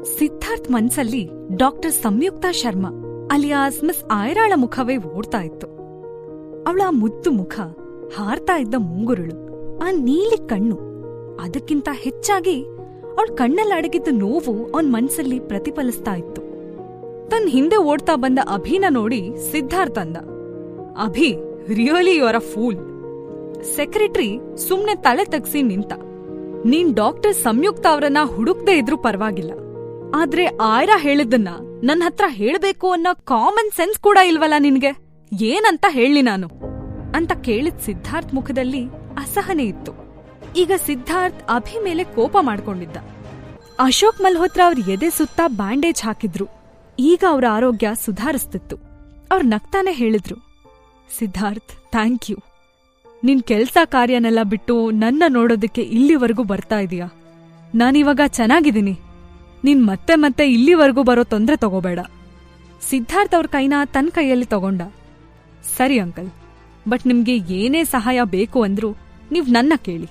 ಸಿದ್ಧಾರ್ಥ್ ಮನ್ಸಲ್ಲಿ doctor Samyukta Sharma, alias miss ಆಯರಾಳ ಮುಖವೇ ಓಡ್ತಾ ಇತ್ತು. ಅವಳ ಮುದ್ದು ಮುಖ, ಹಾರ್ತಾ ಇದ್ದ ಮುಂಗುರುಳು, ಆ ನೀಲಿ ಕಣ್ಣು, ಅದಕ್ಕಿಂತ ಹೆಚ್ಚಾಗಿ ಅವಳ ಕಣ್ಣಲ್ಲಡಗಿದ್ದ ನೋವು ಅವನ್ ಮನ್ಸಲ್ಲಿ ಪ್ರತಿಫಲಿಸ್ತಾ ಇತ್ತು. ತನ್ ಹಿಂದೆ ಓಡ್ತಾ ಬಂದ ಅಭಿನ ನೋಡಿ ಸಿದ್ಧಾರ್ಥ್ ಅಂದ, Abhi really you're a fool secretary ಸುಮ್ನೆ ತಲೆ ತಗ್ಸಿ ನಿಂತ, ನೀನ್ ಡಾಕ್ಟರ್ ಸಂಯುಕ್ತ ಅವರನ್ನ ಹುಡುಕ್ದೇ ಇದ್ರೂ ಪರವಾಗಿಲ್ಲ. ಆದ್ರೆ ಆಯ್ರಾ ಹೇಳಿದ್ದನ್ನ ನನ್ ಹತ್ರ ಹೇಳ್ಬೇಕು ಅನ್ನೋ ಕಾಮನ್ ಸೆನ್ಸ್ ಕೂಡ ಇಲ್ವಲ್ಲ ನಿನ್ಗೆ? ಏನಂತ ಹೇಳಿ ನಾನು? ಅಂತ ಕೇಳಿದ್ ಸಿದ್ಧಾರ್ಥ್ ಮುಖದಲ್ಲಿ ಅಸಹನೆ ಇತ್ತು. ಈಗ ಸಿದ್ಧಾರ್ಥ್ ಅಭಿ ಮೇಲೆ ಕೋಪ ಮಾಡ್ಕೊಂಡಿದ್ದ. ಅಶೋಕ್ ಮಲ್ಹೋತ್ರ ಅವ್ರ ಎದೆ ಸುತ್ತ ಬ್ಯಾಂಡೇಜ್ ಹಾಕಿದ್ರು. ಈಗ ಅವ್ರ ಆರೋಗ್ಯ ಸುಧಾರಿಸ್ತಿತ್ತು. ಅವ್ರ ನಗ್ತಾನೆ ಹೇಳಿದ್ರು, ಸಿದ್ಧಾರ್ಥ್ ಥ್ಯಾಂಕ್ ಯು ನಿನ್ ಕೆಲ್ಸ ಕಾರ್ಯನೆಲ್ಲ ಬಿಟ್ಟು ನನ್ನ ನೋಡೋದಕ್ಕೆ ಇಲ್ಲಿವರೆಗೂ ಬರ್ತಾ ಇದೀಯಾ? ನಾನಿವಾಗ ಚೆನ್ನಾಗಿದ್ದೀನಿ. ನೀನ್ ಮತ್ತೆ ಮತ್ತೆ ಇಲ್ಲಿವರೆಗೂ ಬರೋ ತೊಂದ್ರೆ ತಗೋಬೇಡ. ಸಿದ್ಧಾರ್ಥ್ ಅವ್ರ ಕೈನ ತನ್ ಕೈಯಲ್ಲಿ ತಗೊಂಡ. ಸರಿ ಅಂಕಲ್, ಬಟ್ ನಿಮ್ಗೆ ಏನೇ ಸಹಾಯ ಬೇಕು ಅಂದ್ರೂ ನೀವ್ ನನ್ನ ಕೇಳಿ.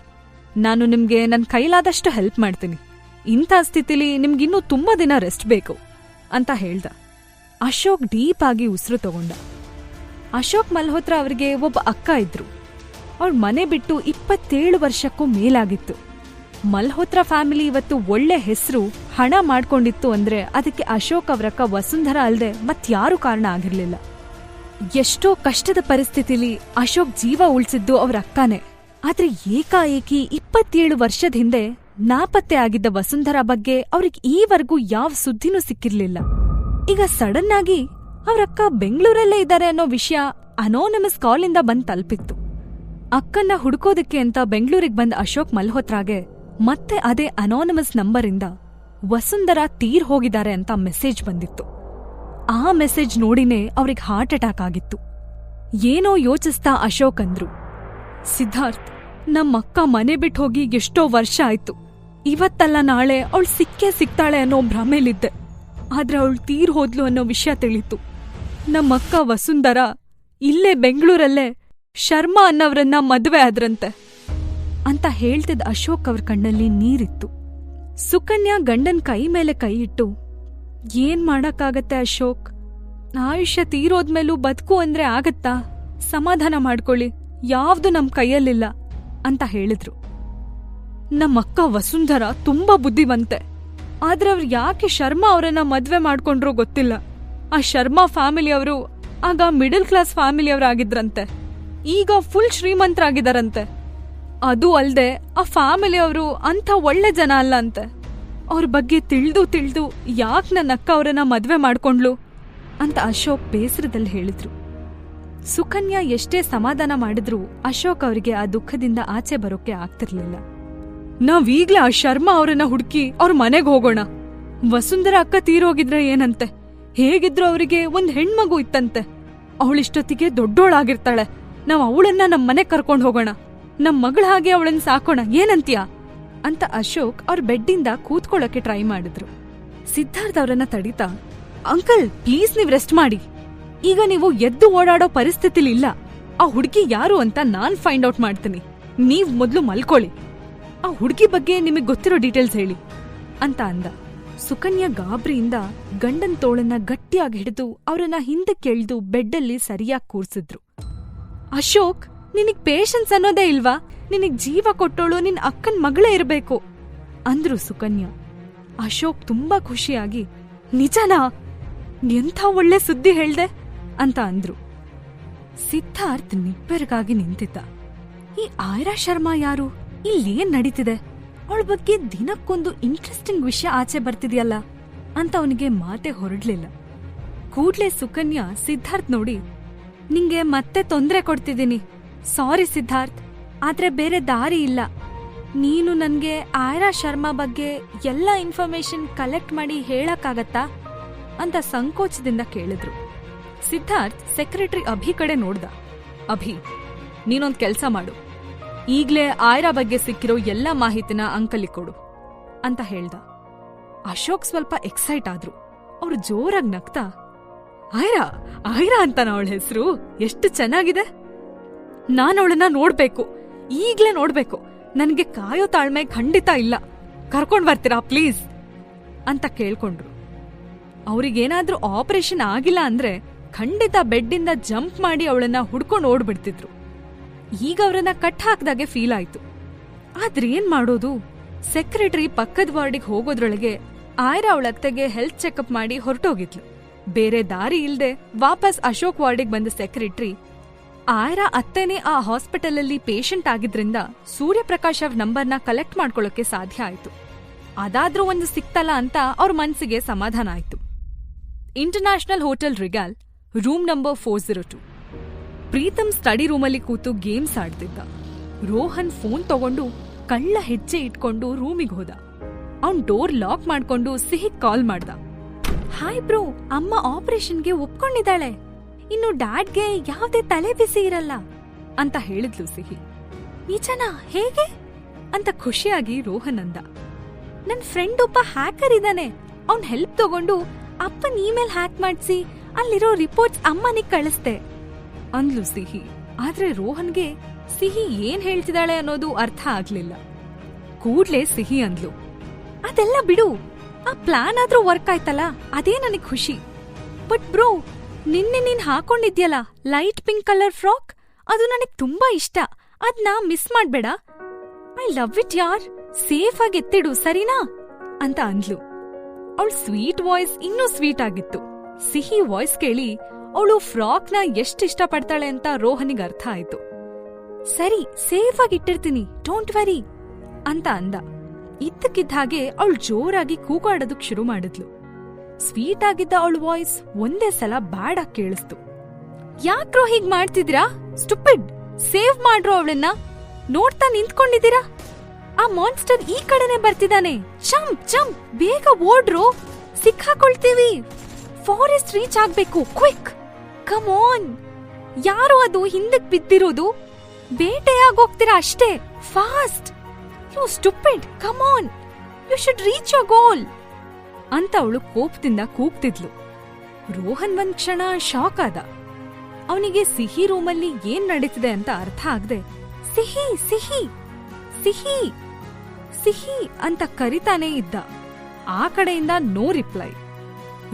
ನಾನು ನಿಮ್ಗೆ ನನ್ ಕೈಲಾದಷ್ಟು ಹೆಲ್ಪ್ ಮಾಡ್ತೀನಿ. ಇಂಥ ಸ್ಥಿತಿಲಿ ನಿಮ್ಗಿನ್ನೂ ತುಂಬಾ ದಿನ ರೆಸ್ಟ್ ಬೇಕು, ಅಂತ ಹೇಳ್ದ. ಅಶೋಕ್ ಡೀಪ್ ಆಗಿ ಉಸಿರು ತಗೊಂಡ. ಅಶೋಕ್ ಮಲ್ಹೋತ್ರ ಅವರಿಗೆ ಒಬ್ಬ ಅಕ್ಕ ಇದ್ರು. ಅವ್ರ ಮನೆ ಬಿಟ್ಟು ಇಪ್ಪತ್ತೇಳು ವರ್ಷಕ್ಕೂ ಮೇಲಾಗಿತ್ತು. ಮಲ್ಹೋತ್ರ ಫ್ಯಾಮಿಲಿ ಇವತ್ತು ಒಳ್ಳೆ ಹೆಸರು ಹಣ ಮಾಡ್ಕೊಂಡಿತ್ತು ಅಂದ್ರೆ ಅದಕ್ಕೆ ಅಶೋಕ್ ಅವರಕ್ಕ ವಸುಂಧರ ಅಲ್ಲದೆ ಮತ್ಯಾರು ಕಾರಣ ಆಗಿರ್ಲಿಲ್ಲ. ಎಷ್ಟೋ ಕಷ್ಟದ ಪರಿಸ್ಥಿತಿಲಿ ಅಶೋಕ್ ಜೀವ ಉಳಿಸಿದ್ದು ಅವ್ರ ಅಕ್ಕನೇ. ಆದ್ರೆ ಏಕಾಏಕಿ ಇಪ್ಪತ್ತೇಳು ವರ್ಷದ ಹಿಂದೆ ನಾಪತ್ತೆ ಆಗಿದ್ದ ವಸುಂಧರ ಬಗ್ಗೆ ಅವ್ರಿಗೆ ಈವರೆಗೂ ಯಾವ ಸುದ್ದಿನೂ ಸಿಕ್ಕಿರ್ಲಿಲ್ಲ. ಈಗ ಸಡನ್ ಆಗಿ ಅವರಕ್ಕ ಬೆಂಗಳೂರಲ್ಲೇ ಇದ್ದಾರೆ ಅನ್ನೋ ವಿಷಯ ಅನೋನಮಸ್ ಕಾಲಿಂದ ಬಂದ್ ತಲುಪಿತ್ತು. ಅಕ್ಕನ್ನ ಹುಡುಕೋದಕ್ಕೆ ಅಂತ ಬೆಂಗಳೂರಿಗೆ ಬಂದ ಅಶೋಕ್ ಮಲ್ಹೋತ್ರಾಗೆ ಮತ್ತೆ ಅದೇ ಅನಾನಮಸ್ ನಂಬರಿಂದ ವಸುಂಧರ ತೀರ್ ಹೋಗಿದ್ದಾರೆ ಅಂತ ಮೆಸೇಜ್ ಬಂದಿತ್ತು. ಆ ಮೆಸೇಜ್ ನೋಡಿನೇ ಅವ್ರಿಗೆ ಹಾರ್ಟ್ ಅಟ್ಯಾಕ್ ಆಗಿತ್ತು. ಏನೋ ಯೋಚಿಸ್ತಾ ಅಶೋಕ್ ಅಂದ್ರು. ಸಿದ್ಧಾರ್ಥ್ ನಮ್ಮಕ್ಕ ಮನೆ ಬಿಟ್ಟು ಹೋಗಿ ಎಷ್ಟೋ ವರ್ಷ ಆಯ್ತು. ಇವತ್ತಲ್ಲ ನಾಳೆ ಅವಳು ಸಿಕ್ಕೇ ಸಿಗ್ತಾಳೆ ಅನ್ನೋ ಭ್ರಮೆಲಿದ್ದೆ. ಆದ್ರೆ ಅವಳು ತೀರ್ ಹೋದ್ಲು ಅನ್ನೋ ವಿಷಯ ತಿಳಿತು. ನಮ್ಮಕ್ಕ ವಸುಂಧರ ಇಲ್ಲೇ ಬೆಂಗಳೂರಲ್ಲೇ ಶರ್ಮಾ ಅನ್ನವ್ರನ್ನ ಮದುವೆ ಆದ್ರಂತೆ. ಅಂತ ಹೇಳ್ತಿದ್ದ ಅಶೋಕ್ ಅವ್ರ ಕಣ್ಣಲ್ಲಿ ನೀರಿತ್ತು. ಸುಕನ್ಯಾ ಗಂಡನ್ ಕೈ ಮೇಲೆ ಕೈ ಇಟ್ಟು, ಏನ್ ಮಾಡಕ್ಕಾಗತ್ತೆ ಅಶೋಕ್? ಆಯುಷ್ಯ ತೀರೋದ್ಮೇಲೂ ಬದುಕು ಅಂದ್ರೆ ಆಗತ್ತಾ? ಸಮಾಧಾನ ಮಾಡ್ಕೊಳ್ಳಿ, ಯಾವ್ದು ನಮ್ ಕೈಯಲ್ಲಿಲ್ಲ, ಅಂತ ಹೇಳಿದ್ರು. ನಮ್ಮಕ್ಕ ವಸುಂಧರ ತುಂಬಾ ಬುದ್ಧಿವಂತೆ. ಆದ್ರೆ ಅವ್ರು ಯಾಕೆ ಶರ್ಮಾ ಅವರನ್ನ ಮದ್ವೆ ಮಾಡ್ಕೊಂಡ್ರು ಗೊತ್ತಿಲ್ಲ. ಆ ಶರ್ಮಾ ಫ್ಯಾಮಿಲಿ ಅವರು ಆಗ ಮಿಡಲ್ ಕ್ಲಾಸ್ ಫ್ಯಾಮಿಲಿ ಅವರಾಗಿದ್ರಂತೆ. ಈಗ ಫುಲ್ ಶ್ರೀಮಂತರಾಗಿದಾರಂತೆ. ಅದು ಅಲ್ದೆ ಆ ಫ್ಯಾಮಿಲಿ ಅವರು ಅಂಥ ಒಳ್ಳೆ ಜನ ಅಲ್ಲ ಅಂತೆ. ಅವ್ರ ಬಗ್ಗೆ ತಿಳಿದು ತಿಳಿದು ಯಾಕೆ ನನ್ನ ಅಕ್ಕ ಅವರನ್ನ ಮದುವೆ ಮಾಡ್ಕೊಂಡ್ಲು ಅಂತ ಅಶೋಕ್ ಬೇಸರದಲ್ಲಿ ಹೇಳಿದ್ರು. ಸುಕನ್ಯಾ ಎಷ್ಟೇ ಸಮಾಧಾನ ಮಾಡಿದ್ರೂ ಅಶೋಕ್ ಅವರಿಗೆ ಆ ದುಃಖದಿಂದ ಆಚೆ ಬರೋಕೆ ಆಗ್ತಿರ್ಲಿಲ್ಲ. ನಾವೀಗ್ಲೇ ಆ ಶರ್ಮಾ ಅವರನ್ನ ಹುಡುಕಿ ಅವ್ರ ಮನೆಗೆ ಹೋಗೋಣ. ವಸುಂಧರ ಅಕ್ಕ ತೀರೋಗಿದ್ರೆ ಏನಂತೆ? ಹೇಗಿದ್ರು ಅವರಿಗೆ ಒಂದ್ ಹೆಣ್ಮಗು ಇತ್ತಂತೆ. ಅವಳಿಷ್ಟೊತ್ತಿಗೆ ದೊಡ್ಡೋಳಾಗಿರ್ತಾಳೆ. ನಾವ್ ಅವಳನ್ನ ನಮ್ಮ ಮನೆ ಕರ್ಕೊಂಡು ಹೋಗೋಣ. ನಮ್ ಮಗಳ ಹಾಗೆ ಅವಳನ್ನ ಸಾಕೋಣ, ಏನಂತೀಯ? ಅಂತ ಅಶೋಕ್ ಅವ್ರ ಬೆಡ್ಡಿಂದ ಕೂತ್ಕೊಳ್ಳೋಕೆ ಟ್ರೈ ಮಾಡಿದ್ರು. ಸಿದ್ಧಾರ್ಥ್ ಅವರನ್ನ ತಡೀತಾ, ಅಂಕಲ್, ಪ್ಲೀಸ್ ನೀವ್ ರೆಸ್ಟ್ ಮಾಡಿ. ಈಗ ನೀವು ಎದ್ದು ಓಡಾಡೋ ಪರಿಸ್ಥಿತಿಲಿ ಇಲ್ಲ ಆ ಹುಡುಗಿ ಯಾರು ಅಂತ ನಾನ್ ಫೈಂಡ್ ಔಟ್ ಮಾಡ್ತೀನಿ. ನೀವ್ ಮೊದ್ಲು ಮಲ್ಕೊಳ್ಳಿ. ಆ ಹುಡುಗಿ ಬಗ್ಗೆ ನಿಮಗ್ ಗೊತ್ತಿರೋ ಡೀಟೇಲ್ಸ್ ಹೇಳಿ, ಅಂತ ಅಂದ. ಸುಕನ್ಯಾ ಗಾಬ್ರಿಯಿಂದ ಗಂಡನ್ ತೋಳನ್ನ ಗಟ್ಟಿಯಾಗಿ ಹಿಡಿದು ಅವರನ್ನ ಬೆಡ್ ಬೆಡ್ಡಲ್ಲಿ ಸರಿಯಾಗಿ ಕೂರ್ಸಿದ್ರು. ಅಶೋಕ್ ನಿನಗ್ ಪೇಷನ್ಸ್ ಅನ್ನೋದೇ ಇಲ್ವಾ? ನಿನಗ್ ಜೀವ ಕೊಟ್ಟೋಳು ನಿನ್ ಅಕ್ಕನ್ ಮಗಳೇ ಇರಬೇಕು. ಅಂದ್ರು ಸುಕನ್ಯಾ. ಅಶೋಕ್ ತುಂಬಾ ಖುಷಿಯಾಗಿ, ನಿಜನಾ? ಎಂಥ ಒಳ್ಳೆ ಸುದ್ದಿ ಹೇಳ್ದೆ? ಅಂತ ಅಂದ್ರು. ಸಿದ್ಧಾರ್ಥ್ ನಿಬ್ಬೆರಗಾಗಿ ನಿಂತಿದ್ದ. ಈ ಆಯ್ರಾ ಶರ್ಮಾ ಯಾರು? ಇಲ್ಲೇನ್ ನಡೀತಿದೆ? ಅವಳ ಬಗ್ಗೆ ದಿನಕ್ಕೊಂದು ಇಂಟ್ರೆಸ್ಟಿಂಗ್ ವಿಷಯ ಆಚೆ ಬರ್ತಿದ್ಯಲ್ಲ? ಅಂತ ಅವನಿಗೆ ಮಾತೆ ಹೊರಡ್ಲಿಲ್ಲ. ಕೂಡ್ಲೆ ಸುಕನ್ಯಾ ಸಿದ್ಧಾರ್ಥ್ ನೋಡಿ, ನಿಂಗೆ ಮತ್ತೆ ತೊಂದ್ರೆ ಕೊಡ್ತಿದ್ದೀನಿ. ಸಾರಿ ಸಿದ್ಧಾರ್ಥ್, ಆದ್ರೆ ಬೇರೆ ದಾರಿ ಇಲ್ಲ. ನೀನು ನನ್ಗೆ ಆಯ್ರಾ ಶರ್ಮಾ ಬಗ್ಗೆ ಎಲ್ಲ ಇನ್ಫಾರ್ಮೇಶನ್ ಕಲೆಕ್ಟ್ ಮಾಡಿ ಹೇಳಕ್ಕಾಗತ್ತಾ ಅಂತ ಸಂಕೋಚದಿಂದ ಕೇಳಿದ್ರು. ಸಿದ್ಧಾರ್ಥ್ ಸೆಕ್ರೆಟರಿ ಅಭಿ ಕಡೆ ನೋಡ್ದ. ಅಭಿ, ನೀನೊಂದ್ ಕೆಲ್ಸ ಮಾಡು. ಈಗ್ಲೇ ಆಯ್ರಾ ಬಗ್ಗೆ ಸಿಕ್ಕಿರೋ ಎಲ್ಲ ಮಾಹಿತಿನ ಅಂಕಲಿ ಕೊಡು ಅಂತ ಹೇಳ್ದ. ಅಶೋಕ್ ಸ್ವಲ್ಪ ಎಕ್ಸೈಟ್ ಆದ್ರು. ಅವ್ರು ಜೋರಾಗಿ ನಗ್ತಾ, ಆಯ್ರಾ ಆಯ್ರಾ ಅಂತನ ಅವಳ ಹೆಸರು? ಎಷ್ಟು ಚೆನ್ನಾಗಿದೆ? ನಾನು ಅವಳನ್ನ ನೋಡ್ಬೇಕು. ಈಗ್ಲೇ ನೋಡ್ಬೇಕು. ನನ್ಗೆ ಕಾಯೋ ತಾಳ್ಮೆ ಖಂಡಿತ ಇಲ್ಲ. ಕರ್ಕೊಂಡ್ ಬರ್ತೀರಾ, ಪ್ಲೀಸ್? ಅಂತ ಕೇಳ್ಕೊಂಡ್ರು. ಅವ್ರಿಗೇನಾದ್ರೂ ಆಪರೇಷನ್ ಆಗಿಲ್ಲ ಅಂದ್ರೆ ಖಂಡಿತ ಬೆಡ್ಡಿಂದ ಜಂಪ್ ಮಾಡಿ ಅವಳನ್ನ ಹುಡ್ಕೊಂಡು ಓಡ್ಬಿಡ್ತಿದ್ರು. ಈಗ ಅವರನ್ನ ಕಟ್ ಹಾಕ್ದಾಗೆ ಫೀಲ್ ಆಯ್ತು. ಆದ್ರೆ ಏನ್ ಮಾಡೋದು? ಸೆಕ್ರೆಟರಿ ಪಕ್ಕದ ವಾರ್ಡಿಗೆ ಹೋಗೋದ್ರೊಳಗೆ ಆಯ್ರಾ ಅವಳ ಅತ್ತೆಗೆ ಹೆಲ್ತ್ ಚೆಕಪ್ ಮಾಡಿ ಹೊರಟೋಗಿದ್ಲು. ಬೇರೆ ದಾರಿ ಇಲ್ದೆ ವಾಪಸ್ ಅಶೋಕ್ ವಾರ್ಡಿಗೆ ಬಂದ ಸೆಕ್ರೆಟರಿ ಆಯ್ರಾ ಅತ್ತೆನೇ ಆ ಹಾಸ್ಪಿಟಲಲ್ಲಿ ಪೇಷಂಟ್ ಆಗಿದ್ರಿಂದ ಸೂರ್ಯಪ್ರಕಾಶ್ ಅವ್ರ ನಂಬರ್ನ ಕಲೆಕ್ಟ್ ಮಾಡ್ಕೊಳ್ಳೋಕೆ ಸಾಧ್ಯ ಆಯ್ತು. ಅದಾದ್ರೂ ಒಂದು ಸಿಕ್ತಲ್ಲ ಅಂತ ಅವ್ರ ಮನ್ಸಿಗೆ ಸಮಾಧಾನ ಆಯ್ತು. International hotel Regal room number four zero two Pritam study ರೂಮಲ್ಲಿ ಕೂತು ಗೇಮ್ಸ್ ಆಡ್ತಿದ್ದ. ರೋಹನ್ ಫೋನ್ ತಗೊಂಡು ಕಳ್ಳ ಹೆಜ್ಜೆ ಇಟ್ಕೊಂಡು ರೂಮಿಗೆ ಹೋದ. ಅವ್ನ್ ಡೋರ್ ಲಾಕ್ ಮಾಡ್ಕೊಂಡು ಸಿಹಿ ಕಾಲ್ ಮಾಡ್ದ. ಹಾಯ್ ಬ್ರೋ ಅಮ್ಮ ಆಪರೇಷನ್ಗೆ ಒಪ್ಕೊಂಡಿದ್ದಾಳೆ. ಇನ್ನು ಡ್ಯಾಡ್ಗೆ ಯಾವ್ದೇ ತಲೆ ಬಿಸಿ ಇರಲ್ಲ ಅಂತ ಹೇಳಿದ್ಲು ಸಿಹಿ. ನಿಜನಾ ಹೇಗೆ? ಅಂತ ಖುಷಿಯಾಗಿ ರೋಹನ್ ಅಂದ. ನನ್ ಫ್ರೆಂಡ್ ಒಬ್ಬ ಹ್ಯಾಕರ್ ಇದ್ದಾನೆ. ಅವ್ನ್ ಹೆಲ್ಪ್ ತಗೊಂಡು ಅಪ್ಪನ್ ಇಮೇಲ್ ಹ್ಯಾಕ್ ಮಾಡಿಸಿ ಅಲ್ಲಿರೋ ರಿಪೋರ್ಟ್ಸ್ ಅಮ್ಮನಿಗೆ ಕಳಿಸ್ದೆ ಅಂದ್ಲು ಸಿಹಿ. ಆದ್ರೆ ರೋಹನ್ಗೆ ಸಿಹಿ ಏನ್ ಹೇಳ್ತಿದ್ದಾಳೆ ಅನ್ನೋದು ಅರ್ಥ ಆಗ್ಲಿಲ್ಲ. ಕೂಡ್ಲೆ ಸಿಹಿ ಅಂದ್ಲು. ಅದೆಲ್ಲ ಬಿಡು, ಆ ಪ್ಲಾನ್ ಆದ್ರೂ ವರ್ಕ್ ಆಯ್ತಲ್ಲ, ಅದೇ ನನಗ್ ಖುಷಿ. ಬಟ್ ಬ್ರೋ ನಿನ್ನೆ ನೀನ್ ಹಾಕೊಂಡಿದ್ಯಲ್ಲ ಲೈಟ್ ಪಿಂಕ್ ಕಲರ್ ಫ್ರಾಕ್? ಅದು ನನಗ್ ತುಂಬಾ ಇಷ್ಟ. ಅದ್ನ ಮಿಸ್ ಮಾಡ್ಬೇಡ. ಐ ಲವ್ ಇಟ್ ಯಾರ್. ಸೇಫ್ ಆಗಿ ಎತ್ತಿಡು, ಸರಿನಾ? ಅಂತ ಅಂದ್ಲು. ಅವಳ ಸ್ವೀಟ್ ವಾಯ್ಸ್ ಇನ್ನೂ ಸ್ವೀಟ್ ಆಗಿತ್ತು. ಸಿಹಿ ವಾಯ್ಸ್ ಕೇಳಿ ಅವಳು ನ ಎಷ್ಟ್ ಇಷ್ಟಪಡ್ತಾಳೆ ಅಂತ ರೋಹನಿಗೆ ಅರ್ಥ ಆಯ್ತು. ಸರಿ, ಸೇಫ್ ಆಗಿ ಇಟ್ಟಿರ್ತೀನಿ, ಡೋಂಟ್ ವರಿ, ಅಂತ ಅಂದ. ಇದ್ದಕ್ಕಿದ್ದ ಹಾಗೆ ಅವಳು ಜೋರಾಗಿ ಕೂಗಾಡೋದಕ್ ಶುರು ಮಾಡಿದ್ಲು. ಸ್ವೀಟ್ ಆಗಿದ್ದ ಅವಳ ವಾಯ್ಸ್ ಒಂದೇ ಸಲ ಬ್ಯಾಡ್ ಕೇಳಿಸ್ತು. ಯಾಕ್ರೋ ಹೀಗ್ ಮಾಡ್ತಿದ್ರಾ ಸ್ಟುಪಿಡ್. ಸೇವ್ ಮಾಡ್ರೋ ಅವಳನ್ನ. ನೋಡ್ತಾ ನಿಂತ್ಕೊಂಡಿದ್ದೀರಾ? ಆ ಮಾನ್ಸ್ಟರ್ ಈ ಕಡೆನೆ ಬರ್ತಿದ್ದಾನೆ. ಚಂಪ್ ಚಂಪ್ ಬೇಗ ಓಡ್ರು. ಸಿಕ್ಕಾಕೊಳ್ತೀವಿ. ಫಾರೆಸ್ಟ್ ರೀಚ್ ಆಗ್ಬೇಕು. ಕ್ವಿಕ್. Come on. ಯಾರು ಅದು ಹಿಂದಕ್ ಬಿದ್ದಿರೋದು? ಬೇಟೆಯಾಗೋಗ್ತೀರಾ ಅಷ್ಟೇ? Fast. You stupid. Come on. You should reach your goal. ಅಂತ ಅವಳು ಕೋಪದಿಂದ ಕೂಗ್ತಿದ್ಲು. ರೋಹನ್ ಒಂದ್ ಕ್ಷಣ ಶಾಕ್ ಆದ. ಅವನಿಗೆ ಸಿಹಿ ರೂಮಲ್ಲಿ ಏನ್ ನಡೀತಿದೆ ಅಂತ ಅರ್ಥ ಆಗದೆ, ಸಿಹಿ ಸಿಹಿ ಸಿಹಿ ಸಿಹಿ ಅಂತ ಕರಿತಾನೆ ಇದ್ದ. ಆ ಕಡೆಯಿಂದ ನೋ ರಿಪ್ಲೈ.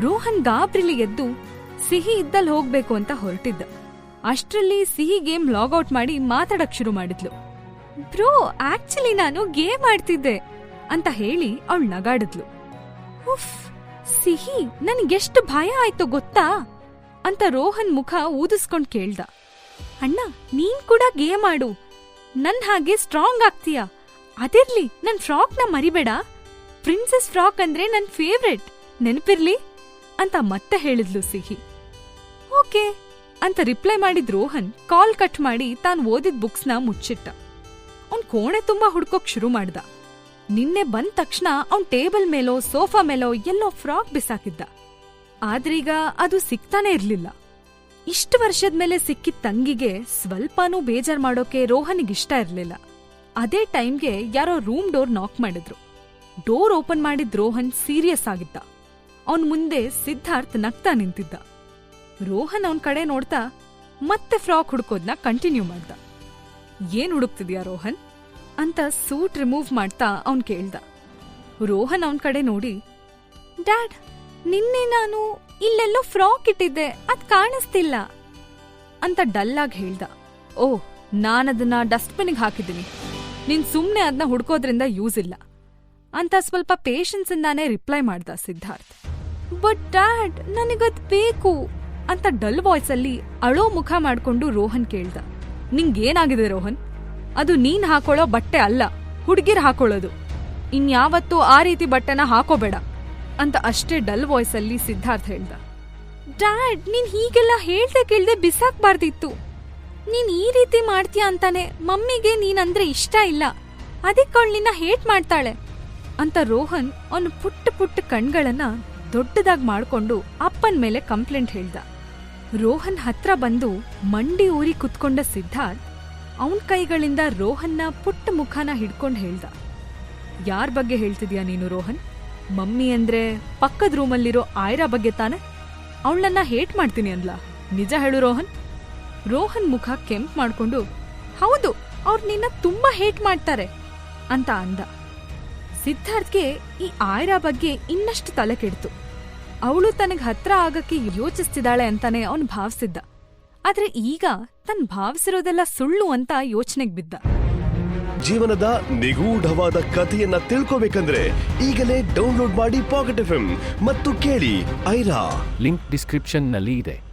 ರೋಹನ್ ಗಾಬ್ರಿಲಿ ಎದ್ದು ಸಿಹಿ ಇದ್ದಲ್ಲಿ ಹೋಗ್ಬೇಕು ಅಂತ ಹೊರಟಿದ್ದ. ಅಷ್ಟ್ರಲ್ಲಿ ಸಿಹಿ ಗೇಮ್ ಲಾಗೌಟ್ ಮಾಡಿ ಮಾತಾಡಕ್ ಶುರು ಮಾಡಿದ್ಲು. ಬ್ರೋ, ಆಕ್ಚುಲಿ ನಾನು ಗೇಮ್ ಆಡ್ತಿದ್ದೆ ಅಂತ ಹೇಳಿ ಅವಳು ನಗಾಡಿದ್ಲು. ಉಫ್, ಸಿಹಿ, ನನಗೆಷ್ಟು ಭಯ ಆಯ್ತು ಗೊತ್ತಾ? ಅಂತ ರೋಹನ್ ಮುಖ ಊದಿಸ್ಕೊಂಡ್ ಕೇಳ್ದ. ಅಣ್ಣ, ನೀನ್ ಕೂಡ ಗೇಮ್ ಆಡು. ನನ್ ಹಾಗೆ ಸ್ಟ್ರಾಂಗ್ ಆಗ್ತೀಯ. ಅದಿರ್ಲಿ, ನನ್ನ ಮರಿಬೇಡ. ಪ್ರಿನ್ಸೆಸ್ ಫ್ರಾಕ್ ಅಂದ್ರೆ ನನ್ ಫೇವ್ರೆಟ್ ನೆನಪಿರ್ಲಿ? ಅಂತ ಮತ್ತೆ ಹೇಳಿದ್ಲು ಸಿಹಿ. ಓಕೆ, ಅಂತ ರಿಪ್ಲೈ ಮಾಡಿದ್ ರೋಹನ್ ಕಾಲ್ ಕಟ್ ಮಾಡಿ ತಾನ್ ಓದಿದ್ನ ಮುಚ್ಚಿಟ್ಟ. ಅವ್ನ್ ಕೋಣೆ ತುಂಬಾ ಹುಡ್ಕೋಕ್ ಶುರು ಮಾಡ್ದ. ನಿನ್ನೆ ಬಂದ ತಕ್ಷಣ ಅವ್ನ್ ಟೇಬಲ್ ಮೇಲೋ, ಸೋಫಾ ಮೇಲೋ ಎಲ್ಲೋ ಫ್ರಾಕ್ ಬಿಸಾಕಿದ್ದ. ಆದ್ರೀಗ ಅದು ಸಿಗ್ತಾನೆ ಇರ್ಲಿಲ್ಲ. ಇಷ್ಟು ವರ್ಷದ ಮೇಲೆ ಸಿಕ್ಕಿದ ತಂಗಿಗೆ ಸ್ವಲ್ಪನೂ ಬೇಜಾರ್ ಮಾಡೋಕೆ ರೋಹನಿಗಿಷ್ಟ ಇರ್ಲಿಲ್ಲ. ಅದೇ ಟೈಮ್ಗೆ ಯಾರೋ ರೂಮ್ ಡೋರ್ ನಾಕ್ ಮಾಡಿದ್ರು. ಡೋರ್ ಓಪನ್ ಮಾಡಿದ್ ರೋಹನ್ ಸೀರಿಯಸ್ ಆಗಿದ್ದ. ಅವನ್ ಮುಂದೆ ಸಿದ್ಧಾರ್ಥ್ ನಗ್ತಾ ನಿಂತಿದ್ದ. ರೋಹನ್ ಅವನ್ ಕಡೆ ನೋಡ್ತಾ ಮತ್ತೆ ಫ್ರಾಕ್ ಹುಡ್ಕೋದ್ನ ಕಂಟಿನ್ಯೂ ಮಾಡ್ದ. ಏನ್ ಹುಡುಕ್ತಿದ್ಯಾ ರೋಹನ್? ಅಂತ ಸೂಟ್ ರಿಮೂವ್ ಮಾಡ್ತಾ ಅವನ್ ಕೇಳ್ದ. ರೋಹನ್ ಅವನ್ ಕಡೆ ನೋಡಿ, ಡ್ಯಾಡ್, ನಿನ್ನೆ ನಾನು ಇಲ್ಲೆಲ್ಲೋ ಫ್ರಾಕ್ ಇಟ್ಟಿದ್ದೆ, ಅದ್ ಕಾಣಿಸ್ತಿಲ್ಲ ಅಂತ ಡಲ್ಲಾಗಿ ಹೇಳ್ದ. ಓಹ್ ನಾನದನ್ನ ಡಸ್ಟ್ಬಿನ್ಗೆ ಹಾಕಿದ್ದೀನಿ. ನಿನ್ ಸುಮ್ನೆ ಅದನ್ನ ಹುಡ್ಕೋದ್ರಿಂದ ಯೂಸ್ ಇಲ್ಲ ಅಂತ ಸ್ವಲ್ಪ ಪೇಷನ್ಸ್ ಇಂದಾನೆ ರಿಪ್ಲೈ ಮಾಡ್ದ ಸಿದ್ಧಾರ್ಥ್. ಬಟ್ ಡ್ಯಾಡ್, ನನಗದ್ ಬೇಕು ಅಂತ ಡಲ್ ವಾಯ್ಸ್ ಅಲ್ಲಿ ಅಳೋ ಮುಖ ಮಾಡ್ಕೊಂಡು ರೋಹನ್ ಕೇಳ್ದ. ನಿಂಗೇನಾಗಿದೆ ರೋಹನ್? ಅದು ನೀನ್ ಹಾಕೊಳ್ಳೋ ಬಟ್ಟೆ ಅಲ್ಲ, ಹುಡ್ಗಿರ್ ಹಾಕೊಳ್ಳೋದು. ಇನ್ಯಾವತ್ತೂ ಆ ರೀತಿ ಬಟ್ಟೆನ ಹಾಕೋಬೇಡ ಅಂತ ಅಷ್ಟೇ ಡಲ್ ವಾಯ್ಸ್ ಅಲ್ಲಿ ಸಿದ್ಧಾರ್ಥ್ ಹೇಳ್ದ. ಡ್ಯಾಡ್, ನೀನ್ ಹೀಗೆಲ್ಲ ಹೇಳ್ದೆ ಕೇಳ್ದೆ ಬಿಸಾಕ್ಬಾರ್ದಿತ್ತು. ನೀನ್ ಈ ರೀತಿ ಮಾಡ್ತೀಯ ಅಂತಾನೆ ಮಮ್ಮಿಗೆ ನೀನಂದ್ರೆ ಇಷ್ಟ ಇಲ್ಲ. ಅದಕ್ಕೆ ಅವಳು ನಿನ್ನ ಹೇಟ್ ಮಾಡ್ತಾಳೆ ಅಂತ ರೋಹನ್ ಅವನು ಪುಟ್ಟ ಪುಟ್ಟ ಕಣ್ಗಳನ್ನ ದೊಡ್ಡದಾಗಿ ಮಾಡ್ಕೊಂಡು ಅಪ್ಪನ ಮೇಲೆ ಕಂಪ್ಲೇಂಟ್ ಹೇಳ್ದ. ರೋಹನ್ ಹತ್ರ ಬಂದು ಮಂಡಿ ಊರಿ ಕುತ್ಕೊಂಡ ಸಿದ್ಧಾರ್ಥ್ ಅವನ್ ಕೈಗಳಿಂದ ರೋಹನ್ನ ಪುಟ್ಟ ಮುಖನ ಹಿಡ್ಕೊಂಡು ಹೇಳ್ದ. ಯಾರ್ ಬಗ್ಗೆ ಹೇಳ್ತಿದ್ಯಾ ನೀನು ರೋಹನ್? ಮಮ್ಮಿ ಅಂದ್ರೆ ಪಕ್ಕದ ರೂಮಲ್ಲಿರೋ ಆಯ್ರಾ ಬಗ್ಗೆ ತಾನೆ? ಅವಳನ್ನ ಹೇಟ್ ಮಾಡ್ತೀನಿ ಅನ್ಲ ನಿಜ ಹೇಳು ರೋಹನ್. ರೋಹನ್ ಮುಖ ಕೆಂಪ್ ಮಾಡ್ಕೊಂಡು, ಹೌದು, ಅವ್ರು ನಿನ್ನ ತುಂಬಾ ಹೇಟ್ ಮಾಡ್ತಾರೆ ಅಂತ ಅಂದ. ಸಿದ್ಧಾರ್ಥ್ಗೆ ಈ ಆಯ್ರಾ ಬಗ್ಗೆ ಇನ್ನಷ್ಟು ತಲೆ ಕೆಡ್ತು. ಅವಳು ತನಗ್ ಹತ್ರ ಆಗಕ್ಕೆ ಯೋಚಿಸ್ತಿದ್ದಾಳೆ ಅಂತಾನೆ ಅವನು ಭಾವಿಸಿದ್ದ. ಆದ್ರೆ ಈಗ ತನ್ ಭಾವಿಸಿರೋದೆಲ್ಲ ಸುಳ್ಳು ಅಂತ ಯೋಚನೆಗೆ ಬಿದ್ದ. ಜೀವನದ ನಿಗೂಢವಾದ ಕಥೆಯನ್ನ ತಿಳ್ಕೋಬೇಕಂದ್ರೆ ಈಗಲೇ ಡೌನ್ಲೋಡ್ ಮಾಡಿ ಪಾಕೆಟ್ ಎಫ್ ಮತ್ತು ಕೇಳಿ ಐರಾ. ಲಿಂಕ್ ಡಿಸ್ಕ್ರಿಪ್ಷನ್ನಲ್ಲಿ ಇದೆ.